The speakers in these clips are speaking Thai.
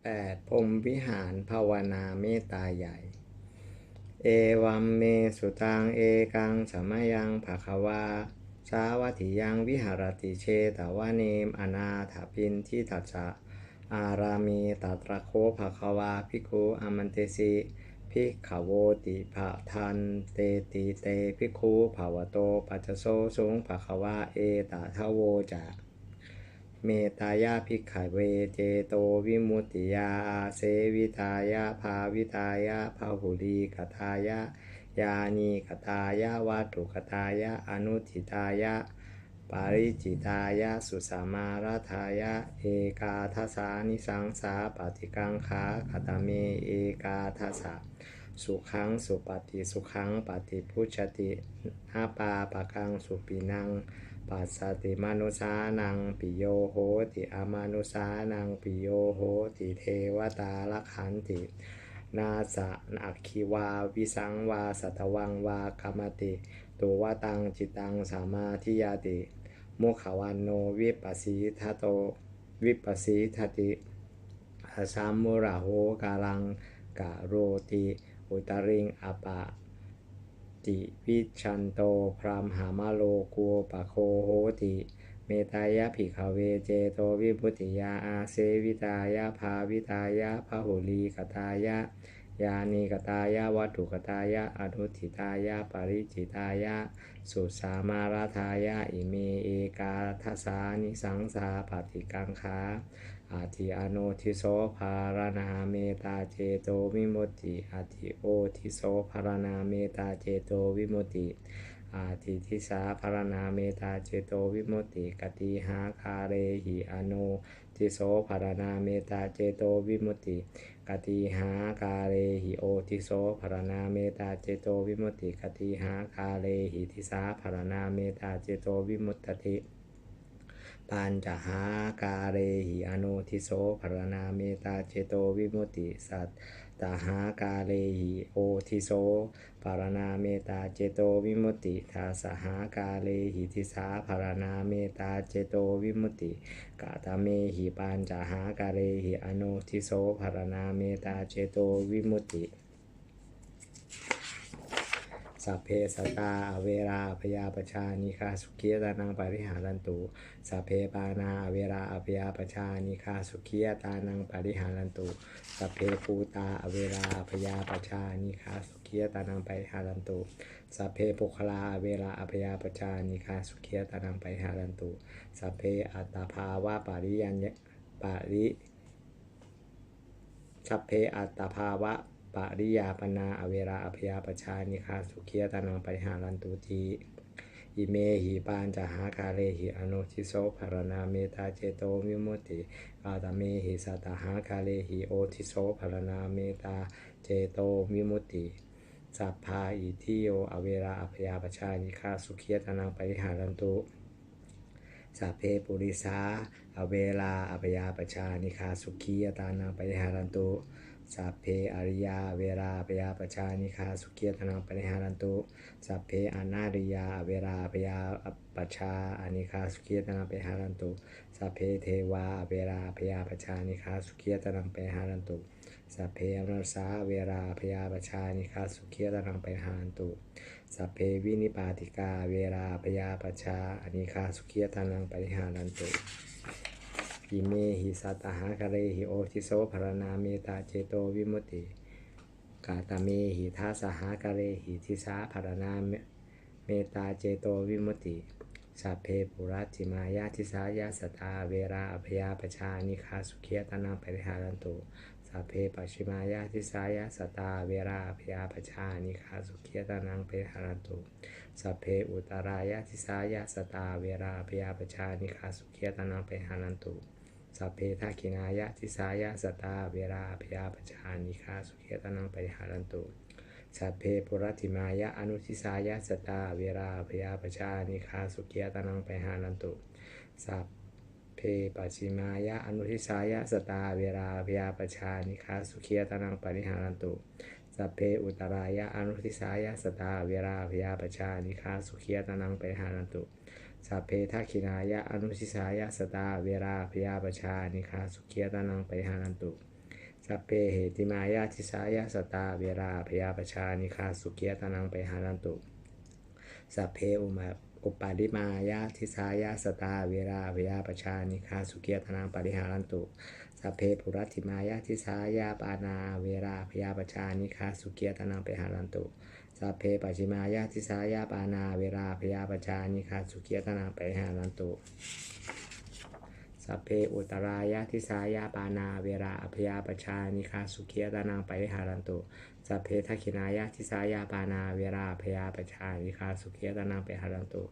18พรมวิหารภาวนาเมตตาใหญ่ เอวัมเมสุตังเอกังสมยังภาควาสาวัติยังวิหารติเชตวาเนมอนาถาปินที่ตัจะอารามีตัตระโคภาควาภิกขุอมันเตสิภิขโวติภะทันเตติเตภิกขุภาวโตปัจโซสุงภาควาเอตาทโวจะ เมตายาภิกขเวเจโตวิมุตติยาอาเสวิตายาภาวิตายาภาหุลีกทายายานีกตายาวัตถุกตายาอนุทิตายาปาริจิตายาสุสามาราทายาเอกาทัสานิสังสาปฏิกังขาคตเมเอกาทัสสะสุขังสุปฏิสุขังปฏิพุชตินาปาปะกังสุปินัง ปัสสติมนุสานังปิโยโหติอมานุสานังปิโยโหติเทวตาลขันติ นาสะอักคิวาวิสังวาสัตวังวากรรมติตัววตังจิตังสามาธิยาติมุขวันโนวิปัสสีทัตโตวิปัสสีทติอาสามมุระโหกาลังกะโรติ อุตริงอปะ ติวิชันโตพรามหามาโลกัวปะโคโหติ เมตายะภิกขเวเจโตวิพุติยาอาเซวิตายะภาวิตายะพหุลีกตายะ ยานีกตายะวัตถุกตายะอนุทิตายะปริจิตายะ สุสามาราทายะอิเมเอกาทัสานิสังสาปฏิกังคา อาทิอโนทิโสภารนาเมตาเจโตวิมุตติอาทิโอทิโสภารนาเมตาเจโตวิมุตติอาทิทิสาภารนาเมตาเจโตวิมุตติกติหาคาเรหิอโนทิโสภารนาเมตาเจโตวิมุตติกติหาคาเรหิโอทิโสภารนาเมตาเจโตวิมุตติกติหาคาเรหิทิสาภารนาเมตาเจโตวิมุตติ ปัญจหากาเรหิอโนทิโสภรณาเมตาเจโตวิมุตติสัตตหากาเรหิโอทิโสภรณาเมตาเจโตวิมุตติทาสหากาเรหิทิสาภรณาเมตาเจโตวิมุตติกาตาเมหิปัญจหากาเรหิอโนทิโสภรณาเมตาเจโตวิมุตติ สัพเพสตาเวราพยาปชานิคาสุขียตานังปริหารันตุสัพเพปานาเวราอพยาปชานิคาสุขียตานังปริหารันตุสัพเพปูตาเวราอพยาปชานิคาสุขียตานังปริหารันตุสัพเพปุคลาเวราอพยาปชานิคาสุขียตานังปริหารันตุสัพเพอัตตาภาวะปาริยัญญปาริสัพเพอัตภาวะ ปริยาปนาอเวราอภยาปชานิคาสุขียตานังปริหารันตุทีอิเมหิปานจะหาคาเลหิอนุทิโสภารณาเมตาเจโตวิมุติกาตเมหิสัตหาคาเลหิโอทิโสภารณาเมตาเจโตวิมุติสัพพาอิทิโยอเวราอภยาปชานิคาสุขียตานังปริหารันตุสัพเพปุริสาอเวลาอภยาปชานิคาสุขียตานังปริหารันตุ สัพเพอริยาเวราปยาปชานิคาสุขียตนังปริหารันตุสัพเพอนาริยาเวราปยาปชาอนิคาสุขียตนังปริหารันตุสัพเพเทวาเวราปยาปชานิคาสุขียตนังปริหารันตุสัพเพอมรสาเวราพยาปชานิคาสุขียตนังปริหารันตุสัพเพวินิปาติกาเวราปยาปชาอนิคาสุขียตนังปริหารันตุ อิเมหิสัตหาคาเรหิโอทิโสภรณาเมตาเจโตวิมุตติกาตเมหิทัสหาคาเรหิทิสาภรณาเมตาเจโตวิมุตติสัพเพปุรัติมายาทิสายาสตาเวราอภยาปชานิคาสุขียตนังปริหารันตุสัพเพปัชิมายาทิสายาสตาเวราอภยาปชานิคาสุขียตนังปริหารันตุสัพเพอุตรายาทิสายาสตาเวราอภยาปชานิคาสุขียตนังปริหารันตุ สัพเพทักขินายะทิสายะสตาเวราพยาปชานิคาสุขียตนังปริหารันตุสัพเพปุรัติมายะอนุทิสายะสตาเวราพยาปชานิคาสุขียตนังปิหารันตุสัพเพปัจฉิมายะอนุทิสายะสตาเวราพยาปชานิคาสุขียตนังปริหารันตุสัพเพอุตรายะอนุทิสายะสตาเวราพยาปชานิคาสุขียตนังปิหารันตุ สัพเพทักขินายะอนุสิสายะสตาเวราพยาปชานิคาสุขียตานังไปหานันตุสัพเพเหติมายะทิสายะสตาเวราพยาปชานิคาสุขียตานังไปหานันตุสัพเพอุมาอุปาลิมายะทิสายะสตาเวราพยาปชานิคาสุขียตานังปริหารันตุสัพเพปุรัติมายะทิสายะปานาเวราพยาปชานิคาสุขียตานังไปหารันตุ สัพเพปัจิมายาทิสายาปานาเวราพยาปชานิคาสุขียตนางไปหาลันตุสัพเพอุตรายาทิสายาปานาเวราอภยาปชานิคาสุขียตนางไปหาลันตุ สัพเพทักขินายะทิสายาปานาเวราอภยาปชานิคาสุขียตนังไปหารันตุ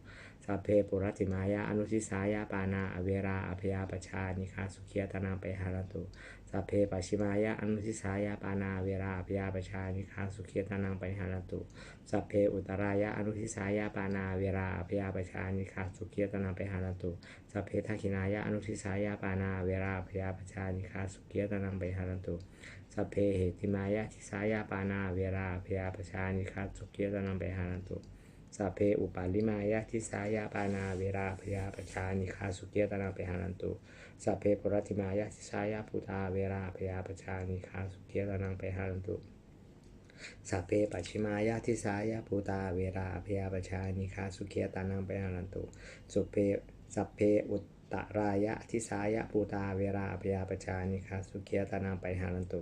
สัพเพปุรัติมายะอนุทิสายาปานาอเวราอภยาปชานิคาสุขียตนังไปหารันตุสัพเพปัจฉิมายะอนุทิสายาปานาเวราอภยาปชานิคาสุขียตนังไปหารันตุสัพเพอุตรายะอนุทิสายาปานาเวราอภยาปชานิคาสุขียตนังไปหารันตุสัพเพทักขินายะอนุทิสายาปานาเวราพยาปชานิคาสุขียตนังไปหารันตุ สัพเพเหติมายะทิสายาปานาเวราพยาปชานิคาสุขียตานังไปหารันตุสัพเพอุปาลิมายะทิสายาปานาเวราพยาปชานิคาสุขียตานังไปหารันตุสัพเพปุรัติมายะทิสายาปุตาเวราพยาปชานิคาสุขียตานังไปหารันตุสัพเพปชิมายะทิสายาภูตาเวราพยาปชานิคาสุขียตานังไปหารันตุสุเพสัพเพอุต ตรายะทิสายะภูตาเวราพยาปชานิคาสุขียตานังไปหารันตุ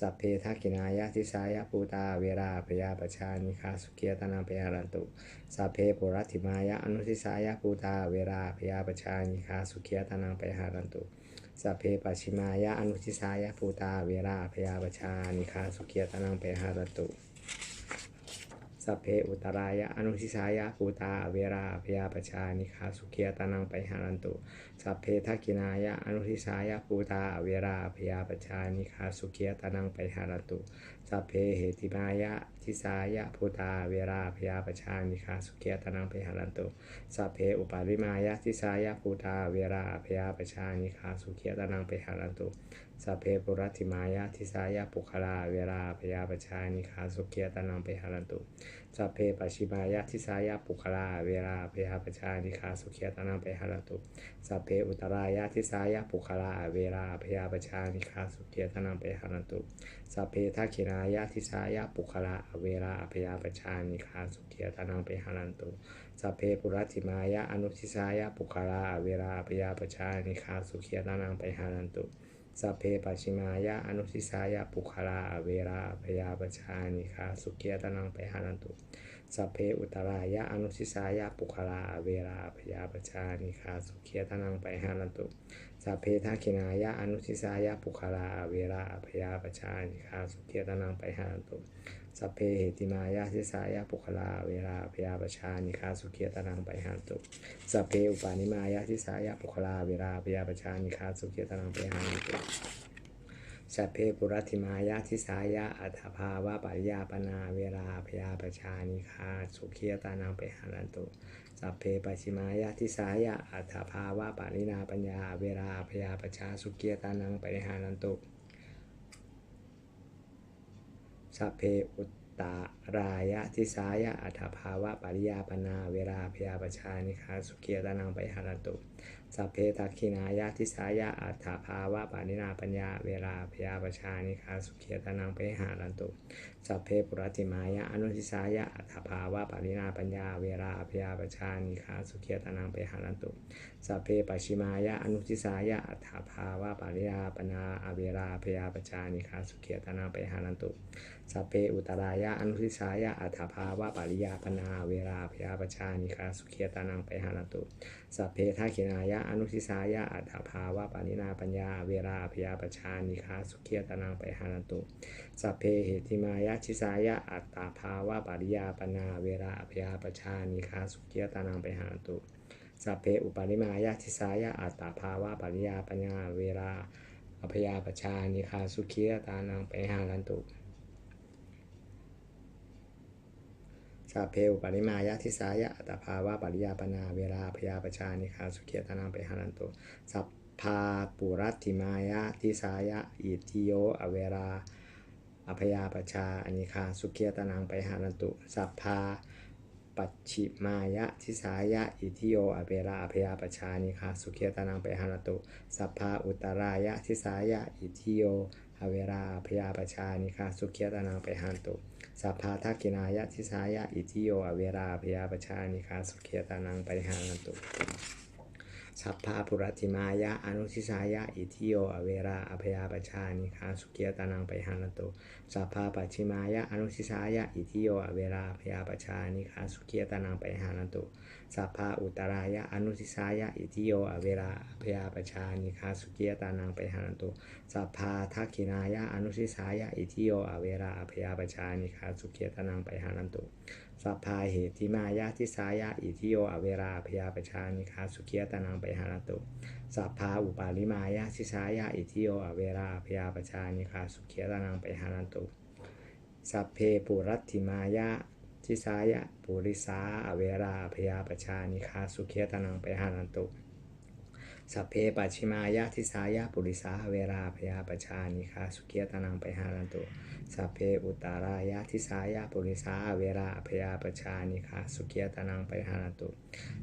สัพเพทักินายะทิสายะภูตาเวราพยาปชานิคาสุขียตานังไปหารันตุสัพเพปุรัติมายะอนุทิสายะภูตาเวราพยาปชานิคาสุขียตานังไปหารันตุสัพเพปชิมายะอนุทิสายะภูตาเวราพยาปชานิคาสุขียตานังไปหารันตุ สัพเพอุตรายะอนุทิสายะภูตาเวราพยาปชานิคาสุขียตานังไปหารันตุสัพเพทักินายะอนุทิสายะภูตาเวราพยาปชานิคาสุขียตานังไปหารันตุสัพเพเหติมายะทิสายะภูตาเวราพยาปชานิคาสุขียตานังไปหารันตุสัพเพอุปาริมายะทิสายะภูตาเวราพยาปชานิคาสุขียตานังไปหารันตุ สัพเพปุรัติมายะทิสายะปุคลา เวราพยาปชานิคาสุขียตานังไปหารันตุสัพเพปชิมายะทิสายะปุคลา เวราพยาปชานิคาสุขียตานังไปหารันตุสัพเพอุตรายะทิสายะปุคลา เวราพยาปชานิคาสุขียตานังไปหารันตุสัพเพทักขินายะทิสายะปุคลา เวราพยาปชานิคาสุขียตานังไปหารันตุสัพเพปุรัติมายะอนุทิสายะปุคลา เวราพยาปชานิคาสุขียตานังไปหารันตุ สัพเพปชิมายะอนุสิสายะปุคลาเวราพยาปชานิคาสุขียตนังไปหานันตุสัพเพอุตรายะอนุสิสายะปุคลาเวราพยาปชานิคาสุขียตนังไปหานันตุสัพเพทักขินายะอนุสิสายะปุคลาเวราพยาปชานิคาสุขียตนังไปหานันตุ สัพเพเหติมายะทิสายะปุคลา เวราพยาปชานิคาสุขียตานังไปหานตุสัพเพอุปาณิมายะทิสายะปุคลา เวราพยาปชานิคาสุขียตานังไปหานตุสัพเพปุรัติมายะทิสายะอัฏฐภาวะปริยาปนาเวลาพยาปชานิคาสุขียตานังไปหารันตุสัพเพปัจฉิมายะทิสายะอัฏฐภาวะปรินาปัญญา เวลาพยาปชาสุขียตานังไปหารันตุ สัพเพอุตตรายะทิสายะอัฏฐภาวะปริยาปนาเวลาพยาปชานิคาสุขียตานังไปหารันตุสัพเพทักขินายะทิสายะอัฏฐภาวะปานินาปัญญาเวลาพยาปชานิคาสุขียตานังไปหารันตุ สัพเพปุรัติมายะอนุทิสายะอัฏฐภาวะปานินาปัญญาเวลาพยาปชานิคาสุขียตานังไปหารันตุสัพเพปชิมายะอนุทิสายะอัฏฐภาวะปาริยาปนาอเวลาพยาปชานิคาสุขียตานังไปหารันตุสัพเพอุตรายะอนุทิสายะอัฏฐภาวะปริยาปนาเวลาพยาปชานิคาสุขียตานังไปหารันตุสัพเพทักขินายะอนุทิสายะอัฏฐภาวะปานินาปัญญาเวลาพยาปชานิคาสุขียตานังไปหารันตุสัพเพเหติมายะชิสายะอัตตาภาวะปริยาปนาเวลาพยาปชานิคาสุขียตานังไปหานตุสัพเพอุปาริมายะทิสายะอัตตาภาวะปริยาปัญญาเวลาอภยาปชานิคาสุขียตานังไปหารันตุสัพเพอุปาริมายะทิสายะอัตตาภาวะปริยาปนาเวลาพยาปชานิคาสุขียตานังไปหารันตุสัพพาปุรัติมายะทิสายะอิทิโยอเวลา อภยาปชาอนิคาสุขียตานังไปหารันตุสัพพาปัจฉิมายะทิสายะอิทิโยอเวราอภยาปชานิคาสุเคียตานังไปหานตุสัพพาอุตรายะทิสายะอิทิโยอเวราอภยาปชานิคาสุเคียตานังไปหานตุสัพพาทักกินายะทิสายะอิทิโยอเวราอภยาปชานิคาสุเคียตานังไปหานตุ สัพพาปุรติมายะอนุทิสายะอิทิโยอเวราอภยาปชานิคาสุเกียตานังไปหานตุสัพพาปัจฉิมายะอนุทิสายะอิทิโยอเวราอภยาปชานิคาสุเกียตานังไปหานตุสัพพาอุตรายะอนุทิสายะอิทิโยอเวราอภยาปชานิคาสุเกียตานังไปหานตุสัพพาทักขินายะอนุทิสายะอิทิโยอเวราอภยาปชานิคาสุเกียตานังไปหานตุ สัพพาเหติมายะทิสายะอิทิโยอเวราพยาปชานิคาสุเคียตานังไปหาตุสัพพาอุปาลิมายะทิสายะอิทิโยอเวราพยาปชานิคาสุเคียตานังไปหาตุสัพเพปุรัตถิมายะทิสายะปุริสาอเวราพยาปชานิคาสุเคียตานังไปหาตุ สัพเพปัจฉิมายะทิสายะปุริสาเวราพยาปชานิคาสุเคียตานังไปหานันตุสัพเพอุตตารายะทิสายะปุริสาเวราพยาปชานิคาสุเคียตานังไปหานันตุ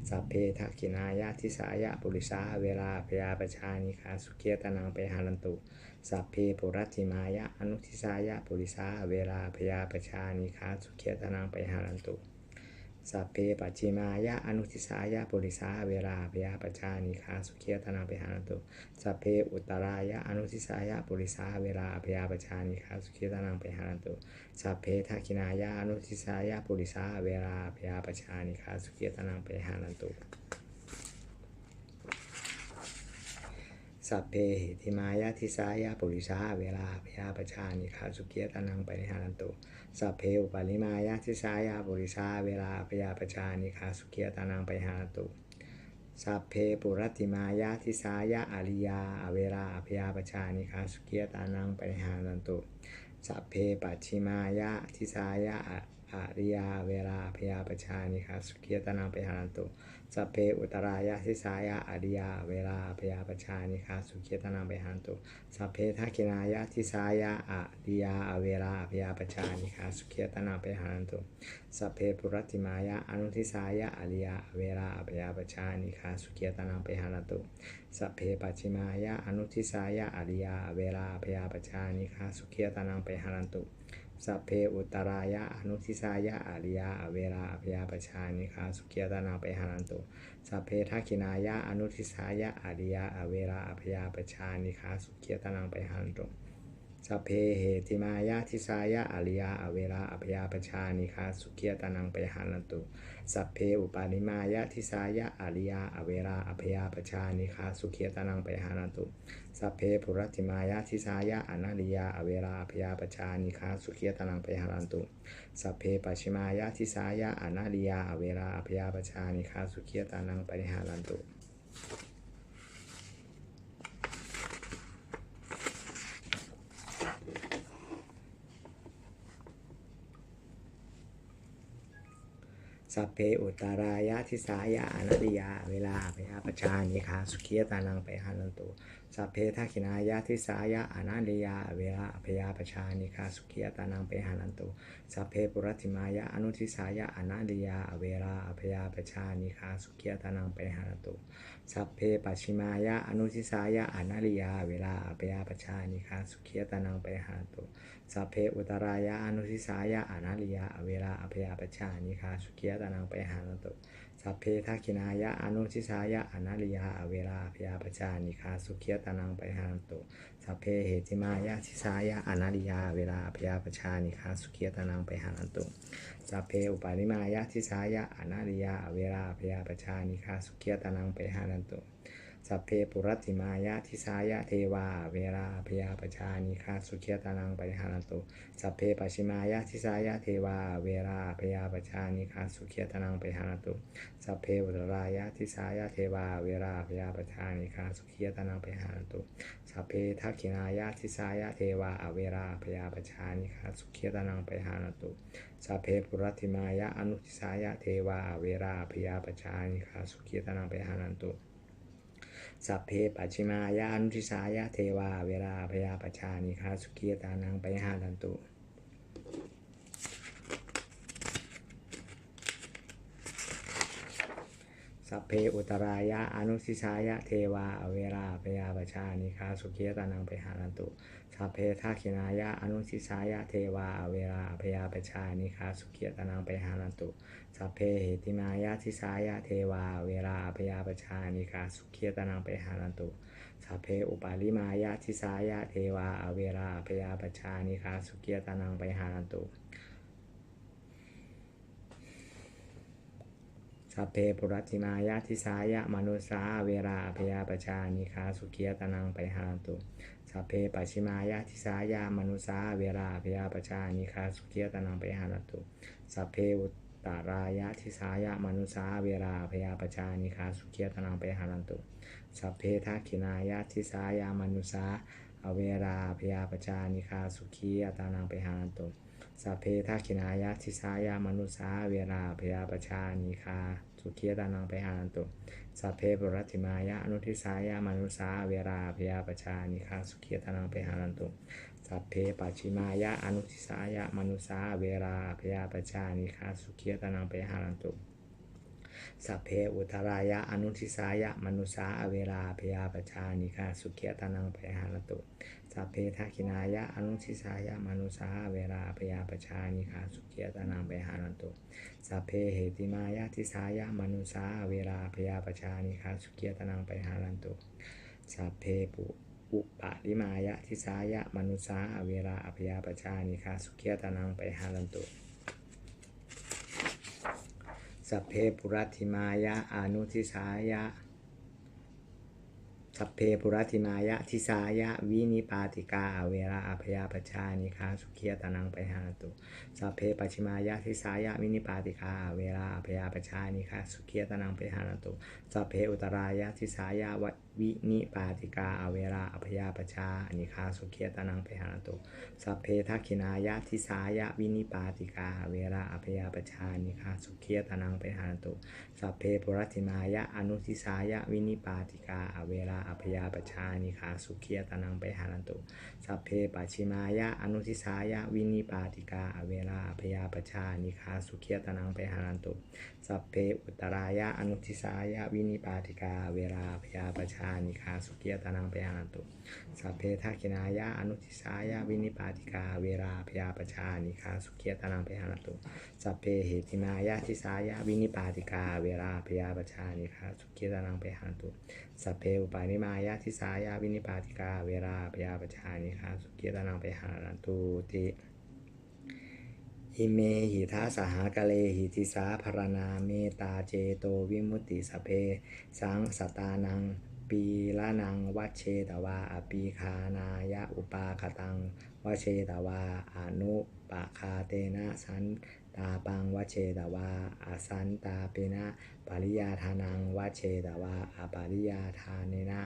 สัพเพทักขินายะทิสายะปุริสาเวราพยาปชานิคาสุเคียตานังไปหานันตุสัพเพปุรัติมายะอนุทิสายะปุริสาเวราพยาปชานิคาสุเคียตานังไปหานันตุ สัพเพปัจจิมายะอนุทิสายะปุริสาเวราพยาปชานิคาสุเคียตนาเปหานตุสัพเพอุตตรายะอนุทิสายะปุริสาเวราพยาปชานิคาสุเคียตนาเปหานตุสัพเพทักขินายะอนุทิสายะปุริสาเวราพยาปชานิคาสุเคียตนาเปหานตุ สัพเพหิติมายะทิสายะปุริสาเวลาพยาปชานิคาสุเกียตานังไปริหารันตุสัพเพอุปาลิมายะทิสายะปุริสาเวลาพยาปชานิคาสุเกียตานังไปหารันตุสัพเพปุรัติมายะทิสายะอาริยาอเวราอพยาปชานิคาสุเกียตานังไปริหารันตุสัพเพปัจฉิมายะทิสายะ อาริยาเวลาพยาปชานิคาสุเกียตนังปริหารันตุสัพเพอุตรายะทิสายะอริยาเวลาพยาปชานิคาสุเคียตนาไปหันตุสัพเพทักินายะทิสายะอริยาเวลาพยาปชานิคาสุเคียตนาไปหันตุสัพเพปุรัติมายะอนุทิสายะอริยาเวลาพยาปชานิคาสุเคียตนาไปหันตุสัพเพปัจิมายะอนุทิสายะอริยาเวลาพยาปชานิคาสุเคียตนาไปหันตุ สัพเพอุตรายะอนุทิสายะอาริยาเวลาอภยาปชานิคาสุเกียตนาไปหานันตุสัพเพทักขินายะอนุทิสายะอาริยาเวลาอภยาปชานิคาสุเกียตนาไปหานันตุ สัพเพเหติมายะทิสายะอริยาเวลาพยาปชานิคาสุเกียตนาไปหานันตุสัพเพอุปาณิมายะทิสายะอริยาเวลาพยาปชานิคาสุเกียตนาไปหานันตุสัพเพปุรัติมายะทิสายะอนาริยาอเวราพยาปชานิคาสุเคียตนังไปหารันตุสัพเพปัชิมายะทิสายะอนาริยาอเวราพยาปชานิคาสุเคียตนังไปหารันตุ สัพเพอุตารายะทิสายะอนัตติยา เวลาพยาปชานิคาสุขียตานังไปหานันตุสัพเพทักขินายะทิสายะอนัตติยา เวลาพยาปชานิคาสุขียตานังไปหานันตุสัพเพปุรัติมายะอนุทิสายะอนัตติยา เวลาพยาปชานิคาสุขียตานังไปหานันตุ สัพเพปัชิมายะอนุชิสายะอนาริยา เวลาอปยาปชานิคาสุขียตานังไปหาตุสัพเพอุตรายะอนุชิสายะอนาริยา เวลาอภยาปชานิคาสุขียตานังไปหาตุสัพเพทักขินายะอนุชิสายะอนาริยา เวลาอภยาปชานิคาสุขียตานังไปหาตุ สัพเพเหติมายะทิสายะอนาริยา เวลาอภยาปชานิคาสุเคียตานังไปหานันตุสัพเพอุปาลิมายะทิสายะอนาริยา เวลาอภยาปชานิคาสุเคียตานังไปหานันตุ สัพเพปุรัติมายะทิสายะเทวา เวลาพยาปชานิคาสุเคียตานังปริหารันตุสัพเพปัชิมายะทิสายะเทวา เวลาพยาปชานิคาสุเคียตานังปริหารันตุสัพเพอุตรายะทิสายะเทวา เวลาพยาปชานิคาสุเคียตานังปริหารันตุสัพเพทักขินายะทิสายะเทวา เวลาพยาปชานิคาสุเคียตานังปริหารันตุสัพเพปุรัตติมายะอนุทิสายะเทวา เวลาพยาปชานิคาสุเคียตานังปริหารันตุ สัพเพปัชิมายานุทิสายาเทวา เวลาพยาปชานิคาสุขีตานังไปหาตันตุสัพเพอุตรายะอนุสิสายะเทวา เวลาพยาปชานิคาสุขีตานังไปหาตันตุ สัพเพทักขินายะอนุสิสายะเทวาเวราพยาปชานิคาสุขียตานังไปหารันตุสัพเพเหติมายะทิสายะเทวาเวราพยาปชานิคาสุขียตานังไปหารันตุสัพเพอุปาลิมายะทิสายะเทวาเวราพยาปชานิคาสุขียตานังไปหารันตุสัพเพปุรัติมายะทิสายะมนุสาเวราอภยาปชานิคาสุขียตนังไปหารันตุ สัพเพปัชิมายะทิสายะมนุสาเวราอภยาปชานิคาสุขียตนังไปหารันตุสัพเพอุตตารายะทิสายะมนุสาเวราอภยาปชานิคาสุขียตนังไปหารันตุสัพเพทักขินายะทิสายะมนุสาอเวราอภยาปชานิคาสุขียตนังไปหารันตุสัพเพทักขินายะทิสายามนุสาเวราพยาปชานิคา สุขียตานังไปหานันตุสัพเพปุรัติมายะอนุทิสายามนุสาเวราพยาปชานิคาสุขียตานังไปหานันตุสัพเพปัจฉิมายะอนุทิสายามนุสาเวราพยาปชานิคาสุขียตานังไปหานันตุสัพเพอุทารายะอนุทิสายะมนุสาเวราพยาปชานิคาสุขียตานังไปหานันตุ สัพเพทักขินายะอนุชิสายะมนุสาเวลาพยาปชานิคาสุขียตานังไปหานันตุสัพเพเหติมายะทิสายะมนุสาเวลาพยาปชานิคาสุขียตานังไปหานันตุสัพเพปุอุปาลิมายะทิสายะมนุสาเวลาอพยาปชานิคาสุขียตานังไปหานันตุสัพเพปุรัติมายะอนุทิสายะ สัพเพปุรัติมายะทิสายะวินิปาติกาเวราอภยาปชานิคาสุขียตานังไปหาตุสัพเพปัชิมายะทิสายะวินิปาติกาเวราอภยาปชานิคาสุขียตานังไปหาตุสัพเพอุตรายะทิสายะ วินิปาติกาเวราอภยาปชาอนิคาสุขียตานังไปหานตุสัพเพทักขินายะทิสายะวินิปาติกาเวราอภยาปชาอนิคาสุขียตานังไปหานตุสัพเพปุรัติมายะอนุทิสายะวินิปาติกาอเวลาอภยาปชาอนิคาสุขียตานังไปหานตุสัพเพปัจฉิมายะอนุทิสายะวินิปาติกาอเวลาอภยาปชานิคาสุขียตานังไปหานตุสัพเพอุตรายะอนุทิสายะวินิปาติกาเวลาอภยาปชานิคาสุขียตานังปหารันตุสัพเพทักินายะอนุทิสายะวินิปาติกาเวลาอภยาปชานิคาสุขียตานังปหารันตุสัพเพเหติมายะทิสายะวินิปาติกาเวลาพยาปชานิคาสุขีตานังปหานตุสัพเพอุปาณิมายะทิสายะวินิปาติกาเวลาพยาปชานิคาสุขีตานังปหานตุติอิเมหิทาสหกะเลหิติสาพรณาเมตาเจโตวิมุตติสพเพ สังสตานัง ปีละนังวัชเชตวาอปีคานายะอุปาคตังวเชตวาอนุปะคาเตนะสันตาปังวเชตวาอาสันตาเปนะปริยาทานังวเชตวาอปริยาทานเนนะ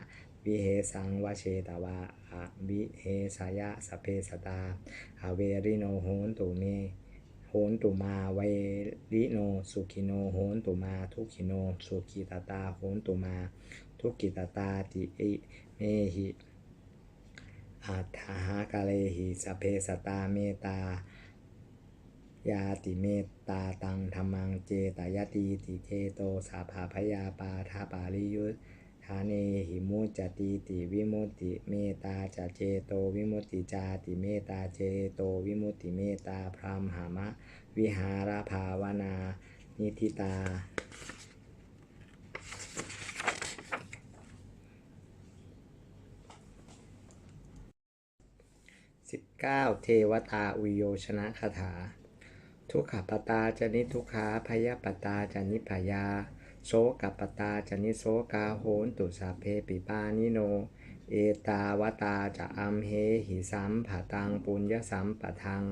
วิเหสังวเชตวาอวิเหสายะสเพสตาอเวริโนโหนตุเมโหนตุมาเวริโน สุขิโนโหนตุมา ทุขิโน สุขิตตาโหนตุมา ทุกิตาตาติอิเมหิอัฏฐากาเลหิสเพสตาเมตายาติเมตตาตังธรรมังเจตายติติเจโตสาภาพยาปาทาปาริยุทธาเนหิมุจจติติวิมุติเมตาจะเจโตวิมุติจาติเมตาเจโตวิมุติเมตตาพรามหามะ วิหารภาวนา นิทิตา 9. เทวตาอุโยชนะคาถา ทุกขปตาจนิทุกขาพยาปตาจนิพยา โสกปตาจนิโสกาโหนตุสาเพปิปานิโน เอตาวตาจะอัมเหหิสัมผตังปุญญสัมปทัง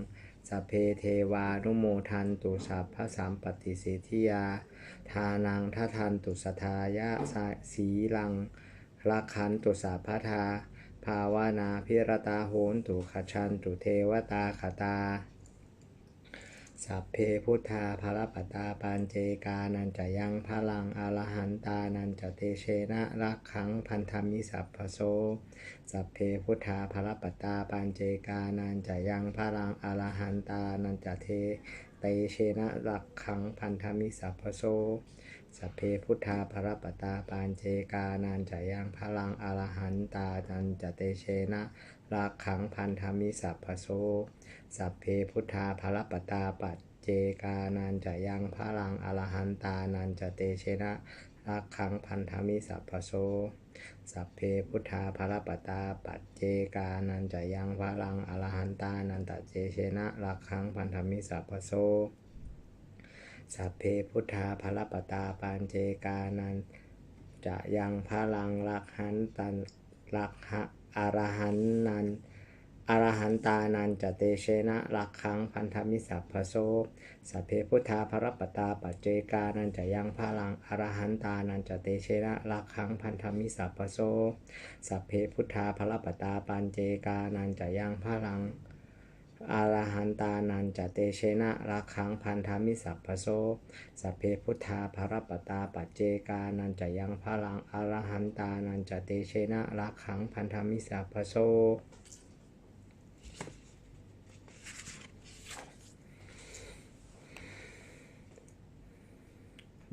สเพเทวานุโมทันตุสัพพสัมปติสิทธิยา ทานังทัทันตุสทายะสาสีลังรักขันตุสัพพทา ภาวนาพิรตาโหนตุขชันตุเทวตาขตา สัพเพพุทธาภรปตาปันเจกานันจะยังพลังอรหันตานันจะเตเชนะรักขังพันธมิสัพพโส สัพเพพุทธาภรปตาปันเจกานันจะยังพลังอรหันตานันจะเทเตเชนะรักขังพันธมิสัพพโส สัพเพพุทธาภรปตาปานเจกานันจะยังพลังอรหันตานันจเตเชนะราขังพันธมิสัพพโสสัพเพพุทธาภรปตาปัจเจกานันจะยังพลังอรหันตานันจเตเชนะราขังพันธมิสัพพโสสัพเพพุทธาภรปตาปัจเจกานันจะยังพลังอรหันตานันตเจเชนะราขังพันธมิสัพพโส สัพเพพุทธาภรปตาปานเจกานันจะยังพลังรักหันตันรักหะอรหันนันอรหันตานันจะเตเชนะรักขังพันธมิสัพพโสสัพเพพุทธาภรปตาปัจเจกานันจะยังพลังอรหันตานันจะเตเชนะรักขังพันธมิสัพพโสสัพเพพุทธาภรปตาปันเจกานันจะยังพลัง อรหันตานันจเตเชนะรักขังพันธามิสัพพโสสัพเพพุทธาภรปตาปัจเจกานันจะยังพลังอรหันตานันจเตเชนะรักขังพันธามิสัพพโส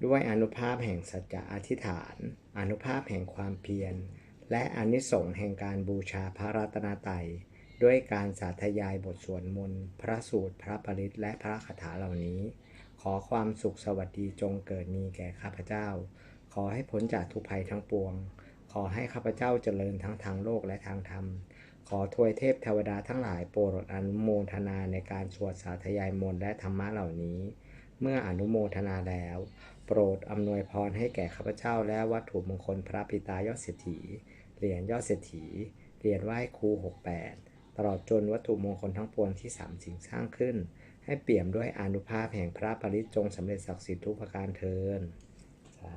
ด้วยอนุภาพแห่งสัจจะอธิษฐาน อนุภาพแห่งความเพียร และอนิสงส์แห่งการบูชาพระรัตนตรัย ด้วยการสาธยายบทสวดมนต์พระสูตรพระปริตและพระคาถาเหล่านี้ ขอความสุขสวัสดีจงเกิดมีแก่ข้าพเจ้า ขอให้พ้นจากทุกภัยทั้งปวง ขอให้ข้าพเจ้าเจริญทั้งทางโลกและทางธรรม ขอทวยเทพเทวดาทั้งหลายโปรดอนุโมทนาในการสวดสาธยายมนต์และธรรมะเหล่านี้ เมื่ออนุโมทนาแล้ว โปรดอำนวยพรให้แก่ข้าพเจ้าและวัตถุมงคลพระปิตายอดเศรษฐีเหรียญยอดเศรษฐีเหรียญไหว้ครู68 ตลอดจนวัตถุมงคลทั้งปวงที่สามสิ่งสร้างขึ้น ให้เปี่ยมด้วยอนุภาพแห่งพระปริจงสำเร็จศักดิ์สิทธิ์ทุกประการเทินสา